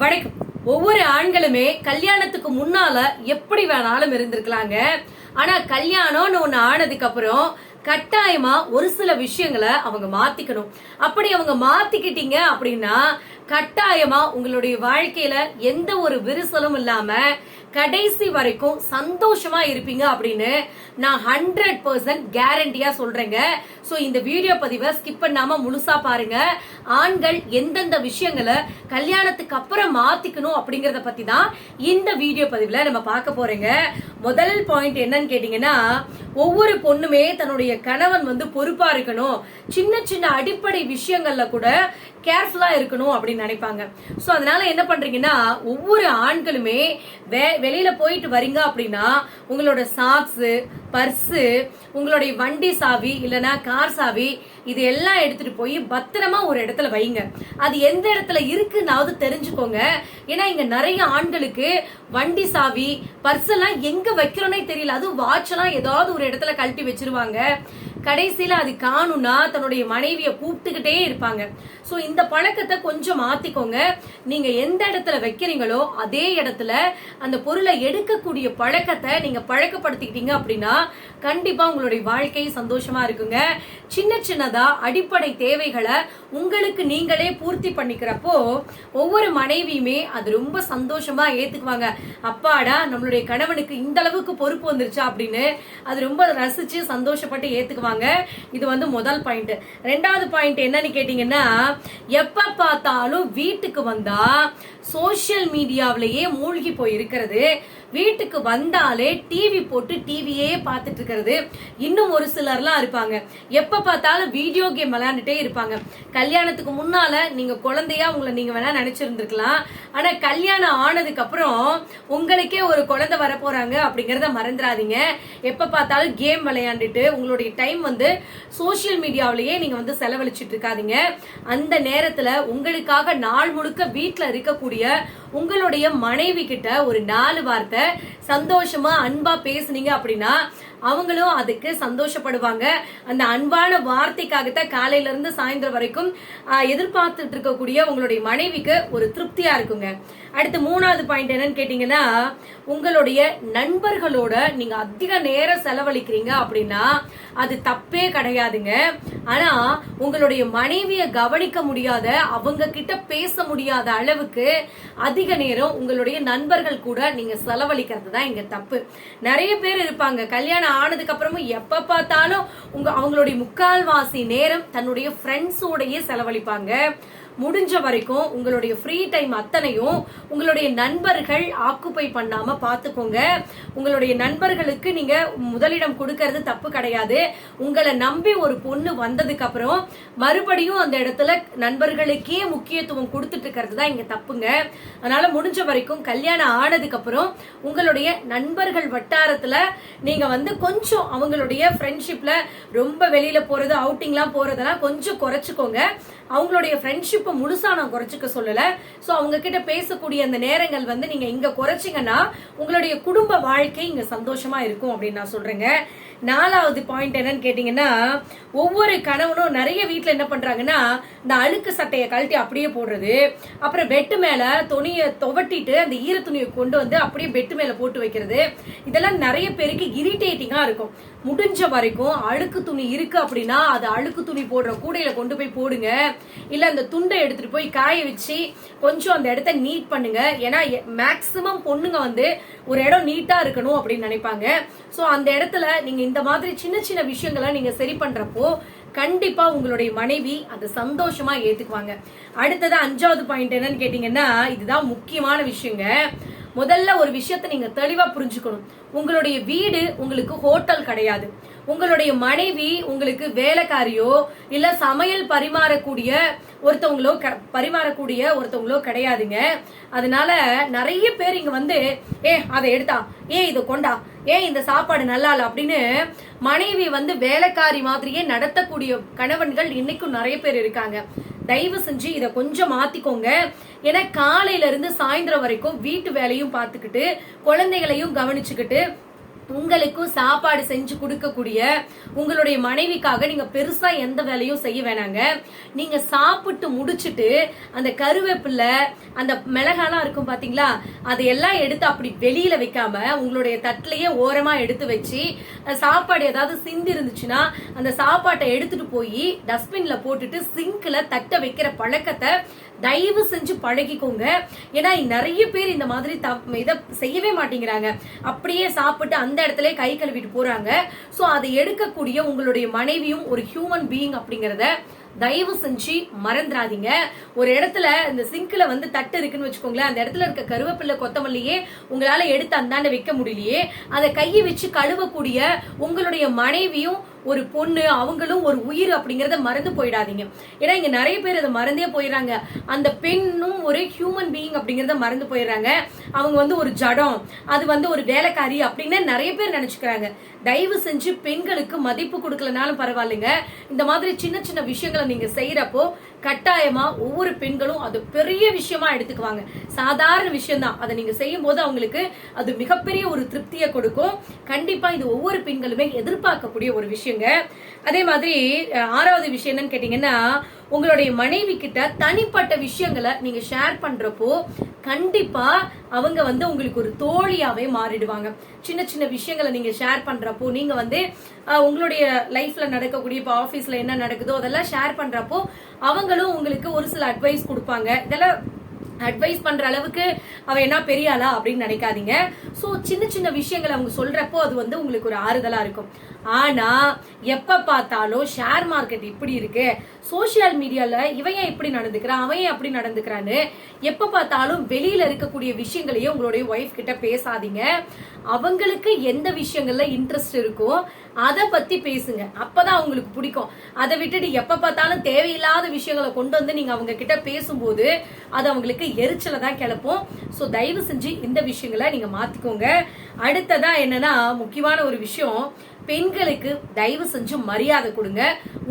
வணக்கம். ஒவ்வொரு ஆண்களுமே கல்யாணத்துக்கு முன்னால எப்படி வேணாலும் இருந்திருக்கலாங்க. ஆனா கல்யாணம்னு ஒண்ணு ஆனதுக்கு அப்புறம் கட்டாயமா ஒரு சில விஷயங்களை அவங்க மாத்திக்கணும். அப்படி அவங்க மாத்திக்கிட்டீங்க அப்படின்னா கட்டாயமா உங்களுடைய வாழ்க்கையில எந்த ஒரு விரிசலும் இல்லாம கடைசி வரைக்கும் சந்தோஷமா இருப்பீங்க அப்படின்னு நான் ஹண்ட்ரட் பர்சன்ட் கேரண்டியா சொல்றேங்க. ஸோ இந்த வீடியோ பதிவை ஸ்கிப் பண்ணாம முழுசா பாருங்க. ஆண்கள் எந்தெந்த விஷயங்களை கல்யாணத்துக்கு அப்புறம் மாத்திக்கணும் அப்படிங்கறத பத்தி தான் இந்த வீடியோ பதிவுல நம்ம பார்க்க போறேங்க. முதல் பாயிண்ட் என்னன்னு கேட்டீங்கன்னா ஒவ்வொரு பொண்ணுமே தன்னுடைய கணவன் வந்து பொறுப்பா இருக்கணும். சின்ன சின்ன அடிப்படை விஷயங்கள்ல கூட கேர்ஃபுல்லாக இருக்கணும் அப்படின்னு நினைப்பாங்க. ஸோ அதனால என்ன பண்ணுறீங்கன்னா ஒவ்வொரு ஆண்களுமே வே- வெளியில் போயிட்டு வரீங்க அப்படின்னா உங்களோட சாக்ஸு பர்ஸு உங்களுடைய வண்டி சாவி இல்லைனா கார் சாவி இது எல்லாம் எடுத்துட்டு போய் பத்திரமா ஒரு இடத்துல வைங்க. அது எந்த இடத்துல இருக்குன்னாவது தெரிஞ்சுக்கோங்க. ஏன்னா இங்க நிறைய ஆண்களுக்கு வண்டி சாவி பர்ஸ் எல்லாம் எங்க வைக்கிறோன்னே தெரியல. அது வாட்ச் எல்லாம் ஏதாவது ஒரு இடத்துல கழட்டி வச்சிருவாங்க. கடைசியில அது காணும்னா தன்னுடைய மனைவியை கூப்பிட்டுக்கிட்டே இருப்பாங்க. சோ இந்த பழக்கத்தை கொஞ்சம் மாத்திக்கோங்க. நீங்க எந்த இடத்துல வைக்கிறீங்களோ அதே இடத்துல அந்த பொருளை எடுக்கக்கூடிய பழக்கத்தை நீங்க பழக்கப்படுத்திக்கிட்டீங்க அப்படின்னா கண்டிப்பா உங்களுடைய வாழ்க்கை சந்தோஷமா இருக்குங்க. சின்ன சின்னதா அடிப்படை தேவைகளை உங்களுக்கு நீங்களே பூர்த்தி பண்ணிக்கிறப்போ ஒவ்வொரு மனைவியுமே அது ரொம்ப சந்தோஷமா ஏத்துக்குவாங்க. அப்பாடா நம்மளுடைய கணவனுக்கு இந்த அளவுக்கு பொறுப்பு வந்துருச்சா அப்படின்னு அது ரொம்ப ரசிச்சு சந்தோஷப்பட்டு ஏத்துக்குவாங்க. இது வந்து முதல் பாயிண்ட் ரெண்டாவது பாயிண்ட் என்னன்னு கேட்டீங்கன்னா எப்ப பார்த்தாலும் வீட்டுக்கு வந்தா சோசியல் மீடியாவிலேயே மூழ்கி போய் இருக்கிறது வீட்டுக்கு வந்தாலே டிவி போட்டு டிவியே பார்த்துட்டு இருக்கிறது இன்னும் ஒரு சிலர்லாம் இருப்பாங்க. எப்ப பார்த்தாலும் வீடியோ கேம் விளையாண்டுட்டே இருப்பாங்க. கல்யாணத்துக்கு முன்னால நீங்க குழந்தையா உங்களை நீங்க வேணா நினைச்சிருந்துருக்கலாம். ஆனா கல்யாணம் ஆனதுக்கு அப்புறம் உங்களுக்கே ஒரு குழந்தை வர போறாங்க அப்படிங்கறத மறந்துடாதீங்க. எப்ப பார்த்தாலும் கேம் விளையாண்டுட்டு உங்களுடைய டைம் வந்து சோஷியல் மீடியாவிலேயே நீங்க வந்து செலவழிச்சிட்டு இருக்காதீங்க அந்த நேரத்துல உங்களுக்காக நாள் முழுக்க வீட்டுல இருக்கக்கூடிய உங்களுடைய மனைவி கிட்ட ஒரு நாலு வார்த்தை சந்தோஷமா அன்பா பேசுனீங்க அப்படின்னா அவங்களும் அதுக்கு சந்தோஷப்படுவாங்க. அந்த அன்பான வார்த்தைக்காகத்தான் காலையில இருந்து சாயந்தரம் வரைக்கும் எதிர்பார்த்துட்டு இருக்கக்கூடிய உங்களுடைய மனைவிக்கு ஒரு திருப்தியா இருக்குங்க. அடுத்து மூணாவது பாயிண்ட் என்னன்னு கேட்டீங்கன்னா உங்களுடைய நண்பர்களோட நீங்க அதிக நேரம் செலவழிக்கிறீங்க அப்படின்னா அது தப்பே கிடையாதுங்க. ஆனா உங்களுடைய மனைவிய கவனிக்க முடியாத அவங்க கிட்ட பேச முடியாத அளவுக்கு அதிக நேரம் உங்களுடைய நண்பர்கள் கூட நீங்க செலவழிக்கிறது தான் இங்க தப்பு. நிறைய பேர் இருப்பாங்க. கல்யாணம் ஆனதுக்கு அப்புறமும் எப்ப பார்த்தாலும் உங்க அவங்களுடைய முக்கால்வாசி நேரம் தன்னுடைய ஃப்ரெண்ட்ஸோடயே செலவழிப்பாங்க. முடிஞ்ச வரைக்கும் உங்களுடைய ஃப்ரீ டைம் அத்தனையும் உங்களுடைய நண்பர்கள் ஆக்குப்பை பண்ணாம பார்த்துக்கோங்க உங்களுடைய நண்பர்களுக்கு நீங்க முதலிடம் கொடுக்கறது தப்பு கிடையாது. உங்களை நம்பி ஒரு பொண்ணு வந்ததுக்கு அப்புறம் மறுபடியும் அந்த இடத்துல நண்பர்களுக்கே முக்கியத்துவம் கொடுத்துட்டு இருக்கிறது தான் இங்க தப்புங்க. அதனால முடிஞ்ச வரைக்கும் கல்யாணம் ஆனதுக்கு அப்புறம் உங்களுடைய நண்பர்கள் வட்டாரத்துல நீங்க வந்து கொஞ்சம் அவங்களுடைய ஃப்ரெண்ட்ஷிப்ல ரொம்ப வெளியில போறது அவுட்டிங்லாம் போறதெல்லாம் கொஞ்சம் குறைச்சிக்கோங்க. அவங்களுடைய ஃப்ரெண்ட்ஷிப்பை முழுசா நான் குறைச்சிக்க சொல்லல. ஸோ அவங்க கிட்ட பேசக்கூடிய அந்த நேரங்கள் வந்து நீங்க இங்க குறைச்சிங்கன்னா உங்களுடைய குடும்ப வாழ்க்கை இங்க சந்தோஷமா இருக்கும் அப்படின்னு நான் சொல்றேங்க. நாலாவது பாயிண்ட் என்னன்னு கேட்டீங்கன்னா ஒவ்வொரு கணவனும் நிறைய வீட்டில் என்ன பண்றாங்கன்னா இந்த அழுக்கு சட்டையை கழட்டி அப்படியே போடுறது. அப்புறம் பெட்டு மேல துணியை துவட்டிட்டு அந்த ஈர துணியை கொண்டு வந்து அப்படியே பெட்டு மேல போட்டு வைக்கிறது. இதெல்லாம் நிறைய பேருக்கு இரிட்டேட்டிங்கா இருக்கும். முடிஞ்ச வரைக்கும் அழுக்கு துணி இருக்கு அப்படின்னா அது அழுக்கு துணி போடுற கூடையில கொண்டு போய் போடுங்க. இல்ல அந்த துண்டை எடுத்துட்டு போய் காய வச்சு கொஞ்சம் அந்த இடத்த நீட் பண்ணுங்க. ஏன்னா மேக்சிமம் பொண்ணுங்க வந்து ஒரு இடம் நீட்டா இருக்கணும் அப்படின்னு நினைப்பாங்க. சோ அந்த இடத்துல நீங்க இந்த மாதிரி சின்ன சின்ன விஷயங்களை நீங்க சரி பண்றப்போ கண்டிப்பா உங்களுடைய மனைவி அதை சந்தோஷமா ஏத்துக்குவாங்க. அடுத்தது அஞ்சாவது பாயிண்ட் என்னன்னு கேட்டீங்கன்னா இதுதான் முக்கியமான விஷயங்க. முதல்ல ஒரு விஷயத்த நீங்க தெளிவா புரிஞ்சுக்கணும். உங்களுடைய வீடு உங்களுக்கு ஹோட்டல் கிடையாது. உங்களுடைய மனைவி உங்களுக்கு வேலைக்காரியோ இல்ல சமையல் பரிமாறக்கூடிய ஒருத்தவங்களோ க- பரிமாறக்கூடிய ஒருத்தவங்களோ கிடையாதுங்க. அதனால நிறைய பேர் இங்க வந்து ஏ அதை எடுத்தா ஏ இதை கொண்டா ஏன் இந்த சாப்பாடு நல்லா இல்ல அப்படின்னு மனைவி வந்து வேலைக்காரி மாதிரியே நடத்தக்கூடிய கணவன்கள் இன்னைக்கும் நிறைய பேர் இருக்காங்க. தயவு செஞ்சு இதை கொஞ்சம் மாத்திக்கோங்க. ஏன்னா காலையில இருந்து சாயந்தரம் வரைக்கும் வீட்டு வேலையும் பார்த்துக்கிட்டு குழந்தைகளையும் கவனிச்சுக்கிட்டு உங்களுக்கும் சாப்பாடு செஞ்சு கொடுக்கக்கூடிய உங்களுடைய மனைவிக்காக நீங்க பெருசா எந்த வேலையும் செய்ய வேணாங்க. நீங்க சாப்பிட்டு முடிச்சுட்டு அந்த கருவேப்பிலை அந்த மிளகாலாம் இருக்கும் பாத்தீங்களா? அதையெல்லாம் எடுத்து அப்படி வெளியில வைக்காம உங்களுடைய தட்டிலேயே ஓரமா எடுத்து வச்சு சாப்பாடு ஏதாவது சிந்தி இருந்துச்சுன்னா அந்த சாப்பாட்டை எடுத்துட்டு போய் டஸ்ட்பின்ல போட்டுட்டு சிங்க்ல தட்டை வைக்கிற பழக்கத்தை தயவு செஞ்சு பழகிக்கோங்க. ஏன்னா நிறைய பேர் இந்த மாதிரி தப்- செய்யவே மாட்டேங்கிறாங்க. அப்படியே சாப்பிட்டு அந்த இடத்துல கை கழுவிட்டு போறாங்க. ஸோ அதை எடுக்கக்கூடிய உங்களுடைய மனைவியும் ஒரு ஹியூமன் பீயிங் அப்படிங்கிறத தயவு செஞ்சு மறந்துடாதீங்க. ஒரு இடத்துல இந்த சிங்க்ல வந்து தட்டு இருக்குன்னு வச்சுக்கோங்களேன். அந்த இடத்துல இருக்க கருவேப்பிலை கொத்தமல்லியே உங்களால எடுத்து அந்தாண்ட வைக்க முடியலையே. அதை கையை வச்சு கழுவக்கூடிய உங்களுடைய மனைவியும் ஒரு பொண்ணு அவங்களும் ஒரு உயிர் அப்படிங்கிறத மறந்து போயிடாதீங்க. ஏன்னா இங்க நிறைய பேர் அதை மறந்தே போயிடுறாங்க. அந்த பெண்ணும் ஒரு ஹியூமன் பீயிங் அப்படிங்கிறத மறந்து போயிடுறாங்க. அவங்க வந்து ஒரு ஜடம் அது வந்து ஒரு வேலைக்காரி அப்படின்னு நிறைய பேர் நினைச்சுக்கிறாங்க. தயவு செஞ்சு பெண்களுக்கு மதிப்பு கொடுக்கலனாலும் பரவாயில்லைங்க. இந்த மாதிரி சின்ன சின்ன விஷயங்களை நீங்க செய்யறப்போ கட்டாயமா ஒவ்வொரு பெண்களும் அது பெரிய விஷயமா எடுத்துக்குவாங்க. சாதாரண விஷயம் தான் அதை நீங்க செய்யும் போது அவங்களுக்கு அது மிகப்பெரிய ஒரு திருப்தியை கொடுக்கும். கண்டிப்பா இது ஒவ்வொரு பெண்களுமே எதிர்பார்க்கக்கூடிய ஒரு விஷயங்க. அதே மாதிரி ஆறாவது விஷயம் என்னன்னு கேட்டீங்கன்னா உங்களுடைய மனைவி கிட்ட தனிப்பட்ட விஷயங்களை நீங்க ஷேர் பண்றப்போ கண்டிப்பா அவங்க வந்து உங்களுக்கு ஒரு தோழியாவே மாறிடுவாங்க. சின்ன சின்ன விஷயங்களை நீங்க ஷேர் பண்றப்போ நீங்க வந்து உங்களுடைய லைஃப்ல நடக்கக்கூடிய இப்போ ஆபீஸ்ல என்ன நடக்குதோ அதெல்லாம் ஷேர் பண்றப்போ அவங்களும் உங்களுக்கு ஒரு சில அட்வைஸ் கொடுப்பாங்க. இதெல்லாம் அட்வைஸ் பண்ற அளவுக்கு அவ என்ன பெரியாளா அப்படின்னு நினைக்காதீங்க. ஸோ சின்ன சின்ன விஷயங்களை அவங்க சொல்றப்போ அது வந்து உங்களுக்கு ஒரு ஆறுதலா இருக்கும். ஆனா எப்ப பார்த்தாலும் ஷேர் மார்க்கெட் இப்படி இருக்கு. சோசியல் மீடியால இவன் இப்படி நடந்துக்கிறான்? அவன் அப்படி நடந்துக்கிறான்னு எப்ப பார்த்தாலும் வெளியில இருக்கக்கூடிய விஷயங்களையே உங்களுடைய ஒய்ஃப் கிட்ட பேசாதீங்க. அவங்களுக்கு எந்த விஷயங்கள்ல இன்ட்ரெஸ்ட் இருக்கோ அதை பத்தி பேசுங்க. அப்பதான் அவங்களுக்கு பிடிக்கும். அதை விட்டுட்டு எப்ப பார்த்தாலும் தேவையில்லாத விஷயங்களை கொண்டு வந்து நீங்க அவங்க கிட்ட பேசும்போது அது அவங்களுக்கு எரிச்சலை தான் கிளப்பும். ஸோ தயவு செஞ்சு இந்த விஷயங்களை நீங்க வச்சுக்கோங்க. அடுத்ததா என்னன்னா முக்கியமான ஒரு விஷயம் பெண்களுக்கு தயவு செஞ்சு மரியாதை கொடுங்க.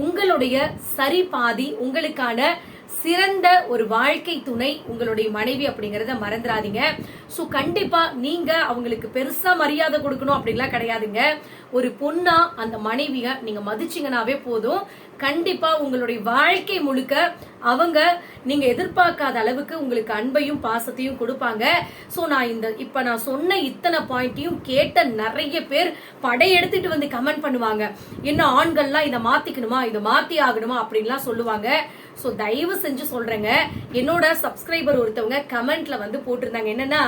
உங்களுடைய சரி பாதி உங்களுக்கான சிறந்த ஒரு வாழ்க்கை துணை உங்களுடைய மனைவி அப்படிங்கறத மறந்துடாதீங்க. சோ கண்டிப்பா நீங்க அவங்களுக்கு பெருசா மரியாதை கொடுக்கணும் அப்படின்லாம் கிடையாதுங்க. ஒரு பொண்ணா அந்த மனைவிய நீங்க மதிச்சீங்கனாவே போதும். கண்டிப்பா உங்களுடைய வாழ்க்கை முழுக்க அவங்க நீங்க எதிர்பார்க்காத அளவுக்கு உங்களுக்கு அன்பையும் பாசத்தையும் கொடுப்பாங்க. சோ நான் இந்த இப்ப நான் சொன்ன இத்தனை பாயிண்ட்டையும் கேட்ட நிறைய பேர் படையெடுத்துட்டு வந்து கமெண்ட் பண்ணுவாங்க. என்ன ஆண்கள்லாம் இதை மாத்திக்கணுமா இதை மாத்தி ஆகணுமா அப்படின்லாம் சொல்லுவாங்க. சோ தயவு செஞ்சு சொல்றேங்க. என்னோட சப்ஸ்கிரைபர் ஒருத்தவங்க கமெண்ட்ல வந்து போட்டிருந்தாங்க. என்னன்னா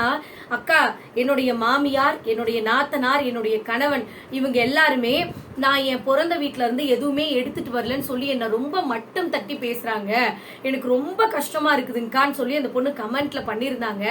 அக்கா என்னுடைய மாமியார் என்னுடைய நாத்தனார் என்னுடைய கணவன் இவங்க எல்லாருமே நான் என் பிறந்த வீட்ல இருந்து எதுவுமே எடுத்துட்டு வரலன்னு சொல்லி என்ன ரொம்ப மட்டம் தட்டி பேசுறாங்க. எனக்கு ரொம்ப கஷ்டமா இருக்குதுங்கான்னு சொல்லி அந்த பொண்ணு கமெண்ட்ல பண்ணியிருந்தாங்க.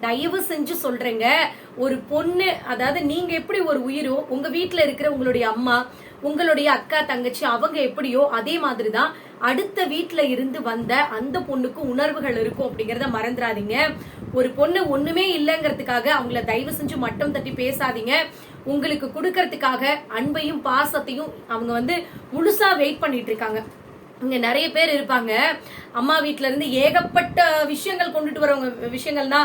தயவு செஞ்சு சொல்றேங்க. ஒரு பொண்ணு அதாவது நீங்க எப்படி ஒரு உயிரோ உங்க வீட்டுல இருக்கிற உங்களுடைய அம்மா உங்களுடைய அக்கா தங்கச்சி அவங்க எப்படியோ அதே மாதிரிதான் அடுத்த வீட்டில் இருந்து வந்த அந்த பொண்ணுக்கு உணர்வுகள் இருக்கும் அப்படிங்கறத மறந்துடாதீங்க ஒரு பொண்ணு ஒண்ணுமே இல்லைங்கிறதுக்காக அவங்கள தயவு செஞ்சு மட்டம் தட்டி பேசாதீங்க. உங்களுக்கு கொடுக்கறதுக்காக அன்பையும் பாசத்தையும் அவங்க வந்து முழுசா வெயிட் பண்ணிட்டு இருக்காங்க. இங்க நிறைய பேர் இருப்பாங்க. அம்மா வீட்ல இருந்து ஏகப்பட்ட விஷயங்கள் கொண்டுட்டு வரவங்க விஷயங்கள்னா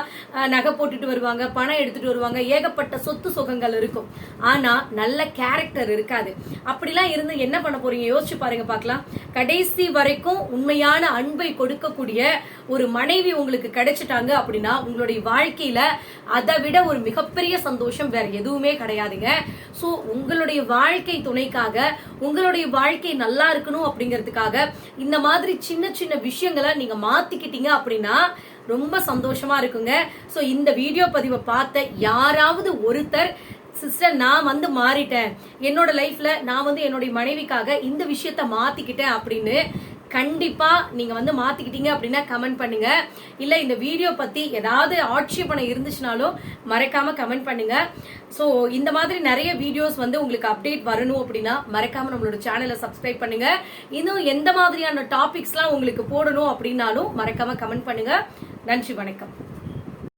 நகை போட்டுட்டு வருவாங்க பணம் எடுத்துட்டு வருவாங்க. ஏகப்பட்ட சொத்து சுகங்கள் இருக்கும். ஆனா நல்ல கேரக்டர் இருக்காது. அப்படிலாம் இருந்து என்ன பண்ண போறீங்க? யோசிச்சு பாருங்க பார்க்கலாம். கடைசி வரைக்கும் உண்மையான அன்பை கொடுக்கக்கூடிய ஒரு மனைவி உங்களுக்கு கிடைச்சிட்டாங்க அப்படின்னா உங்களுடைய வாழ்க்கையில அதை விட ஒரு மிகப்பெரிய சந்தோஷம் வேற எதுவுமே கிடையாதுங்க. சோ உங்களுடைய வாழ்க்கை துணைக்காக உங்களுடைய வாழ்க்கை நல்லா இருக்கணும் அப்படிங்கிறதுக்காக இந்த மாதிரி சின்ன சின்ன விஷயங்களை நீங்க மாத்திக்கிட்டீங்க அப்படின்னா ரொம்ப சந்தோஷமா இருக்குங்க. ஸோ இந்த வீடியோ பதிவை பார்த்த யாராவது ஒருத்தர் சிஸ்டர் நான் வந்து மாறிட்டேன். என்னோட லைஃப்ல நான் வந்து என்னுடைய மனைவிக்காக இந்த விஷயத்த மாத்திக்கிட்டேன் அப்படின்னு கண்டிப்பாக நீங்கள் வந்து மாற்றிக்கிட்டீங்க அப்படின்னா கமெண்ட் பண்ணுங்கள் இல்லை இந்த வீடியோ பற்றி ஏதாவது ஆட்சேபனை இருந்துச்சுனாலும் மறக்காமல் கமெண்ட் பண்ணுங்கள் ஸோ இந்த மாதிரி நிறைய வீடியோஸ் வந்து உங்களுக்கு அப்டேட் வரணும் அப்படின்னா மறக்காமல் நம்மளோட சேனலை சப்ஸ்கிரைப் பண்ணுங்கள் இன்னும் எந்த மாதிரியான டாபிக்ஸ்லாம் உங்களுக்கு போடணும் அப்படின்னாலும் மறக்காமல் கமெண்ட் பண்ணுங்கள் நன்றி வணக்கம்.